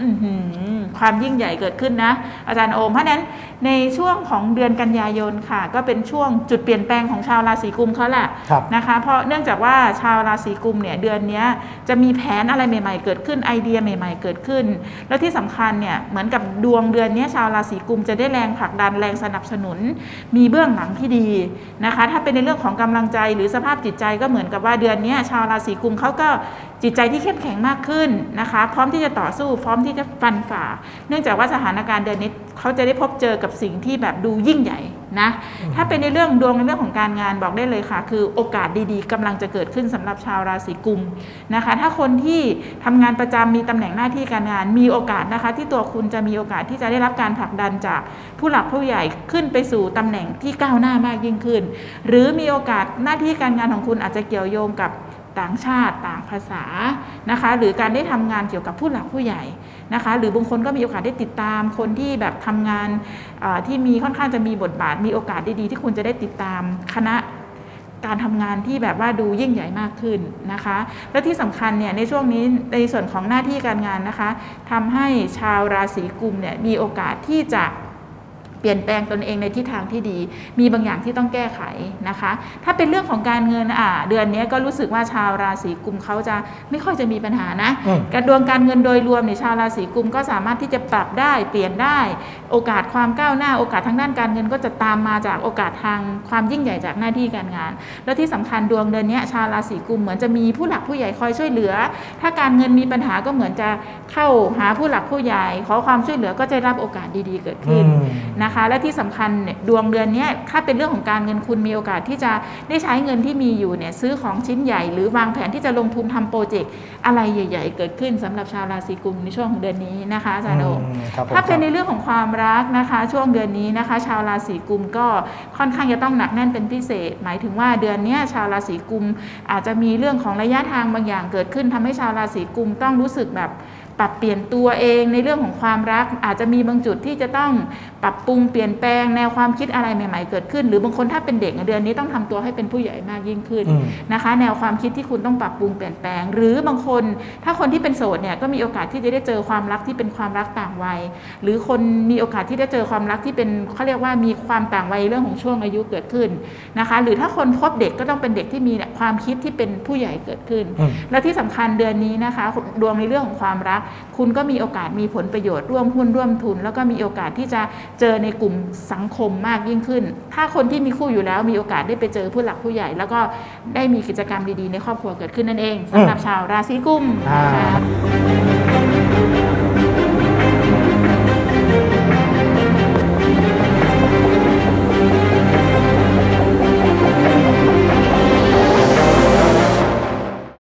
อื้อหือความยิ่งใหญ่เกิดขึ้นนะ อาจารย์โอม เพราะฉะนั้นในช่วงของเดือนกันยายนค่ะ ก็เป็นช่วงจุดเปลี่ยนแปลงของชาวราศีกุมเขาแหละครับนะคะ เพราะเนื่องจากว่าชาวราศีกุมเนี่ยเดือนเนี้ยจะมีแผนอะไรใหม่ ๆ เกิดขึ้นไอเดียใหม่ ๆ เกิดขึ้น แล้วที่สำคัญเนี่ยเหมือนกับดวงเดือนเนี้ยชาวราศีกุมจะได้แรงผลักดันแรงสนับสนุน มีเบื้องหลังที่ดีนะคะ ถ้าเป็นในเรื่องของกำลังใจหรือสภาพจิตใจก็เหมือนกับว่าเดือนเนี้ยชาวราศีกุมเขาก็จิตใจที่เข้มแข็งมากขึ้นนะคะ พร้อมที่จะต่อสู้พร้อมที่จะฟันฝ่า เนื่องจากว่าสถานการณ์เดือนนี้เขาจะได้พบเจอกับสิ่งที่แบบดูยิ่งใหญ่นะถ้าเป็นในเรื่องดวงในเรื่องของการงานบอกได้เลยค่ะ คือโอกาสดีๆกำลังจะเกิดขึ้นสำหรับชาวราศีกุมนะคะ ถ้าคนที่ทำงานประจำมีตำแหน่งหน้าที่การงานมีโอกาสนะคะ ที่ตัวคุณจะมีโอกาสที่จะได้รับการผลักดันจากผู้หลักผู้ใหญ่ขึ้นไปสู่ตำแหน่งที่ก้าวหน้ามากยิ่งขึ้น หรือมีโอกาสหน้าที่การงานของคุณอาจจะเกี่ยวโยงกับ ต่างชาติต่างภาษานะคะหรือการได้ทำงานเกี่ยวกับผู้หลักผู้ใหญ่นะคะหรือบางคนก็มีโอกาสได้ติดตามคนที่แบบทำงานที่มีค่อนข้างจะมีบทบาท มีโอกาสดีๆ ที่คุณจะได้ติดตามคณะการทำงานที่แบบว่าดูยิ่งใหญ่มากขึ้นนะคะ และที่สำคัญเนี่ยในช่วงนี้ในส่วนของหน้าที่การงานนะคะทำให้ชาวราศีกุมเนี่ยมีโอกาสที่จะ เปลี่ยนแปลงตนเองในทิศทางที่ดี มีบางอย่างที่ต้องแก้ไขนะคะ ถ้าเป็นเรื่องของการเงินอ่าเดือนนี้ก็รู้สึกว่าชาวราศีกุมเขาจะไม่ค่อยจะมีปัญหานะอืมการดวงการเงินโดยรวมในยชาวราศีกุมก็สามารถที่จะปรับได้เปลี่ยนได้ โอกาสความก้าวหน้า โอกาสทางด้านการเงินก็จะตามมาจากโอกาสทางความยิ่งใหญ่จากหน้าที่การงาน แล้วที่สำคัญดวงเดือนเนี้ยชาวราศีกุมเหมือนจะมีผู้หลักผู้ใหญ่คอยช่วยเหลือ ถ้าการเงินมีปัญหาก็เหมือนจะเข้าหาผู้หลักผู้ใหญ่ ขอความช่วยเหลือก็จะได้รับโอกาสดีๆเกิดขึ้นอืมนะคะ และที่สำคัญเนี่ยดวงเดือนเนี้ยถ้าเป็นเรื่องของการเงินคุณมีโอกาสที่จะได้ใช้เงินที่มีอยู่เนี่ยซื้อของชิ้นใหญ่ หรือวางแผนที่จะลงทุนทำโปรเจกต์อะไรใหญ่ ๆ เกิดขึ้นสำหรับชาวราศีกุมในช่วงของเดือนนี้นะคะอาจารย์โออืมครับผมถ้าเป็นในครับเรื่องของความรักนะคะ ช่วงเดือนนี้นะคะ ชาวราศีกุมก็ค่อนข้างจะต้องหนักแน่นเป็นพิเศษ หมายถึงว่าเดือนเนี้ยชาวราศีกุมอาจจะมีเรื่องของระยะทางบางอย่างเกิดขึ้นทำให้ชาวราศีกุมต้องรู้สึกแบบ ปรับเปลี่ยนตัวเองในเรื่องของความรัก อาจจะมีบางจุดที่จะต้องปรับปรุงเปลี่ยนแปลงแนวความคิดอะไรใหม่ ๆ เกิดขึ้น หรือบางคนถ้าเป็นเด็กอะเดือนนี้ต้องทำตัวให้เป็นผู้ใหญ่มากยิ่งขึ้นอืมนะคะ แนวความคิดที่คุณต้องปรับปรุงเปลี่ยนแปลง หรือบางคน ถ้าคนที่เป็นโสดเนี่ยก็มีโอกาสที่จะได้เจอความรักที่เป็นความรักต่างวัย หรือคนมีโอกาสที่ได้เจอความรักที่เป็นเขาเรียกว่ามีความต่างวัยเรื่องของช่วงอายุเกิดขึ้นนะคะ หรือถ้าคนพบเด็กก็ต้องเป็นเด็กที่มีความคิดที่เป็นผู้ใหญ่เกิดขึ้นอืมและที่สำคัญเดือนนี้นะคะดวงในเรื่องของความรักคุณก็มีโอกาสมีผลประโยชน์ร่วมหุ้นร่วมทุน แล้วก็มีโอกาสที่จะเจอในกลุ่มสังคมมากยิ่งขึ้น ถ้าคนที่มีคู่อยู่แล้วมีโอกาสได้ไปเจอผู้หลักผู้ใหญ่ แล้วก็ได้มีกิจกรรมดีๆในครอบครัวเกิดขึ้นนั่นเองสำหรับชาวราศีกุมนะคะอ่า